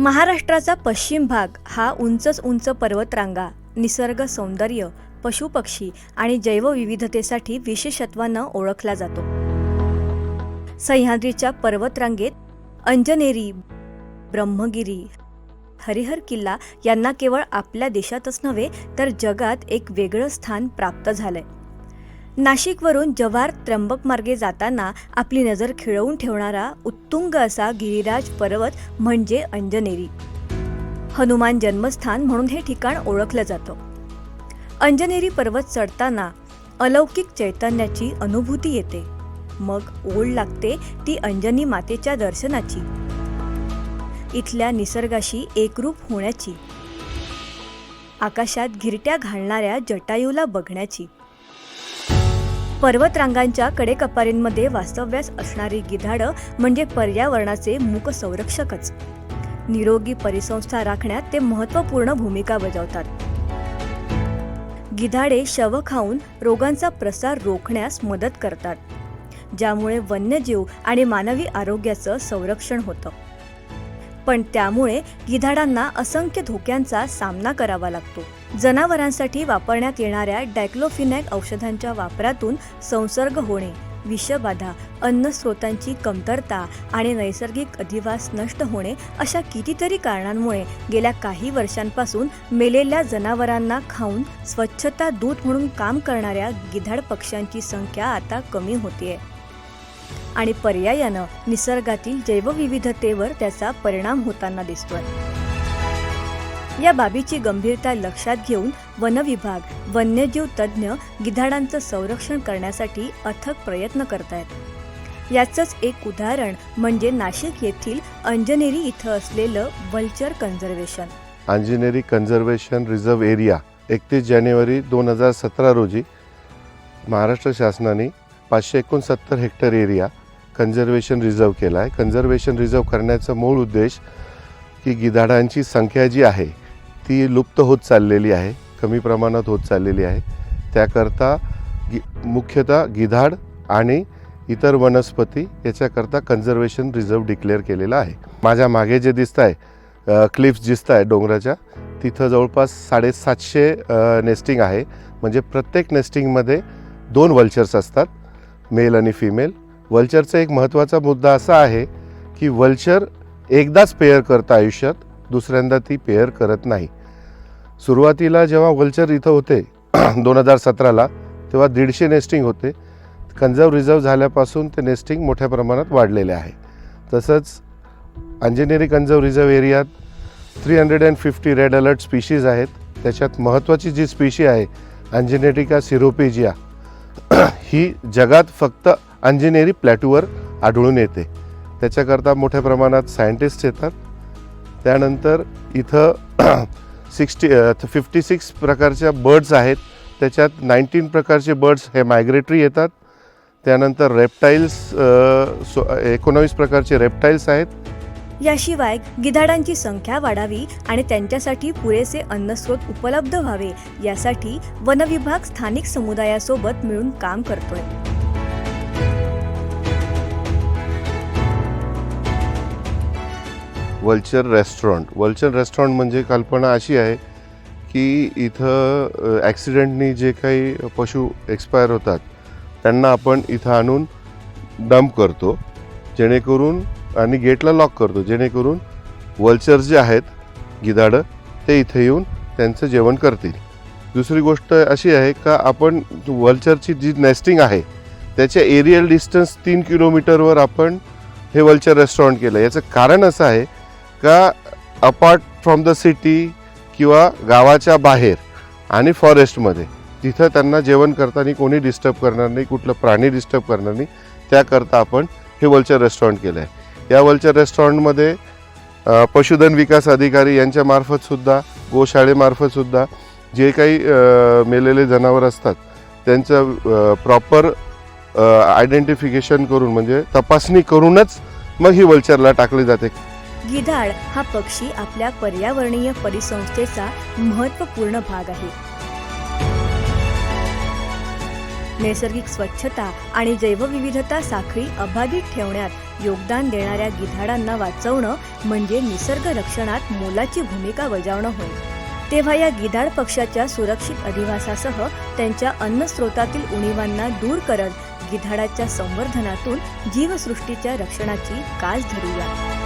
महाराष्ट्राचा पश्चिम भाग हा उंचच उंच पर्वतरांगा निसर्ग सौंदर्य पशुपक्षी आणि जैवविविधतेसाठी विशेषत्वानं ओळखला जातो. सह्याद्रीच्या पर्वतरांगेत अंजनेरी ब्रह्मगिरी हरिहर किल्ला यांना केवळ आपल्या देशातच नव्हे तर जगात एक वेगळं स्थान प्राप्त झालंय. नाशिकवरून जव्हार त्र्यंबक मार्गे जाताना आपली नजर खिळवून ठेवणारा उत्तुंग असा गिरिराज पर्वत म्हणजे अंजनेरी. हनुमान जन्मस्थान म्हणून हे ठिकाण ओळखलं जातं. अंजनेरी पर्वत चढताना अलौकिक चैतन्याची अनुभूती येते. मग ओढ लागते ती अंजनी मातेच्या दर्शनाची. इथल्या निसर्गाशी एकरूप होण्याची. आकाशात घिरट्या घालणाऱ्या जटायूला बघण्याची. पर्वतरांगांच्या कडेकपारींमध्ये वास्तव्यास असणारी गिधाडं म्हणजे पर्यावरणाचे मूक संरक्षकच. निरोगी परिसंस्था राखण्यात ते महत्त्वपूर्ण भूमिका बजावतात. गिधाडे शव खाऊन रोगांचा प्रसार रोखण्यास मदत करतात ज्यामुळे वन्यजीव आणि मानवी आरोग्याचं संरक्षण होतं. पण त्यामुळे गिधाडांना असंख्य धोक्यांचा सामना करावा लागतो. जनावरांसाठी वापरण्यात येणाऱ्या डायक्लोफिनॅक औषधांच्या वापरातून संसर्ग होणे विषबाधा अन्न स्रोतांची कमतरता आणि नैसर्गिक अधिवास नष्ट होणे अशा कितीतरी कारणांमुळे गेल्या काही वर्षांपासून मेलेल्या जनावरांना खाऊन स्वच्छता दूत म्हणून काम करणाऱ्या गिधाड पक्ष्यांची संख्या आता कमी होतीये. आणि पर्यायानं निसर्गातील जैवविविधतेवर त्याचा परिणाम होताना दिसतोय. या बाबीची गंभीरता लक्षात घेऊन वनविभाग वन्यजीव तज्ज्ञ गिधाडांचं संरक्षण करण्यासाठी अथक प्रयत्न करतायत. याचंच एक उदाहरण म्हणजे नाशिक येथील अंजनेरी इथं असलेलं vulture conservation. Anjaneri conservation reserve area एकतीस जानेवारी दोन हजार सतरा रोजी महाराष्ट्र शासनाने पाचशे एकोणसत्तर हेक्टर एरिया कन्झर्वेशन रिझर्व केला आहे कन्झर्वेशन रिझर्व करण्याचा मूळ उद्देश की गिधाडांची संख्या जी आहे ती लुप्त होत चाललेली आहे कमी प्रमाणात होत चाललेली आहे. त्याकरता गि मुख्यतः गिधाड आणि इतर वनस्पती याच्याकरता कन्झर्वेशन रिझर्व डिक्लेअर केलेला आहे. माझ्या मागे जे दिसत आहे क्लिफ्स दिसत आहे डोंगराच्या तिथं जवळपास साडेसातशे नेस्टिंग आहे. म्हणजे प्रत्येक नेस्टिंगमध्ये दोन वल्चर्स असतात. मेल आणि फिमेल वल्चरचा एक महत्त्वाचा मुद्दा असा आहे की वल्चर एकदाच पेअर करतं आयुष्यात दुसऱ्यांदा ती पेअर करत नाही. सुरुवातीला जेव्हा वल्चर इथं होते दोन हजार सतराला तेव्हा दीडशे नेस्टिंग होते. कन्झर्व रिझर्व झाल्यापासून ते नेस्टिंग मोठ्या प्रमाणात वाढलेले आहे. तसंच अंजनेरी कन्झर्व रिझर्व एरियात three hundred and fifty red alert species आहेत. त्याच्यात महत्त्वाची जी स्पीशी आहे अंजनेटिका सिरोपेजिया ही जगात फक्त अंजनेरी प्लॅटूवर आढळून येते. त्याच्याकरता मोठ्या प्रमाणात सायंटिस्ट येतात. त्यानंतर इथं सिक्स्टी फिफ्टी सिक्स प्रकारच्या बर्ड्स आहेत. त्याच्यात नाईन्टीन प्रकारचे बर्ड्स हे मायग्रेटरी येतात. त्यानंतर रेप्टाईल्स सो एकोणावीस प्रकारचे रेप्टाईल्स आहेत. याशिवाय गिधाडांची संख्या वाढावी आणि त्यांच्यासाठी पुरेसे अन्नस्रोत उपलब्ध व्हावे यासाठी वनविभाग स्थानिक समुदायासोबत मिळून काम करतोय. Vulture restaurant. वल्चर रेस्टॉरंट म्हणजे कल्पना अशी आहे की इथं ॲक्सिडेंटनी जे काही पशु एक्सपायर होतात त्यांना आपण इथं आणून डंप करतो जेणेकरून आणि गेटला लॉक करतो जेणेकरून वल्चर्स जे आहेत गिधाडं ते इथे येऊन त्यांचं जेवण करतील. दुसरी गोष्ट अशी आहे का आपण वल्चरची जी नेस्टिंग आहे त्याच्या एरियल डिस्टन्स तीन किलोमीटरवर आपण हे वल्चर रेस्टॉरंट केलं. याचं कारण असं आहे का अपार्ट फ्रॉम द सिटी किंवा गावाच्या बाहेर आणि फॉरेस्टमध्ये तिथं त्यांना जेवण करताना कोणी डिस्टर्ब करणार नाही कुठलं प्राणी डिस्टर्ब करणार नाही त्याकरता आपण हे वल्चर रेस्टॉरंट केलं आहे या वल्चर रेस्टॉरंटमध्ये पशुधन विकास अधिकारी यांच्यामार्फतसुद्धा गोशाळेमार्फतसुद्धा सुद्धा गोशाळेमार्फत सुद्धा जे काही मेलेले जनावर असतात त्यांचं प्रॉपर आयडेंटिफिकेशन करून म्हणजे तपासणी करूनच मग ही वल्चरला टाकली जाते. गिधाड हा पक्षी आपल्या पर्यावरणीय परिसंस्थेचा महत्त्वपूर्ण भाग आहे. नैसर्गिक स्वच्छता आणि जैवविविधता साखळी अबाधित ठेवण्यात योगदान देणाऱ्या गिधाडांना वाचवणं म्हणजे निसर्ग रक्षणात मोलाची भूमिका बजावणं होय. तेव्हा या गिधाड पक्षाच्या सुरक्षित अधिवासासह त्यांच्या अन्नस्रोतातील उणीवांना दूर करत गिधाडाच्या संवर्धनातून जीवसृष्टीच्या रक्षणाची कास धरूया.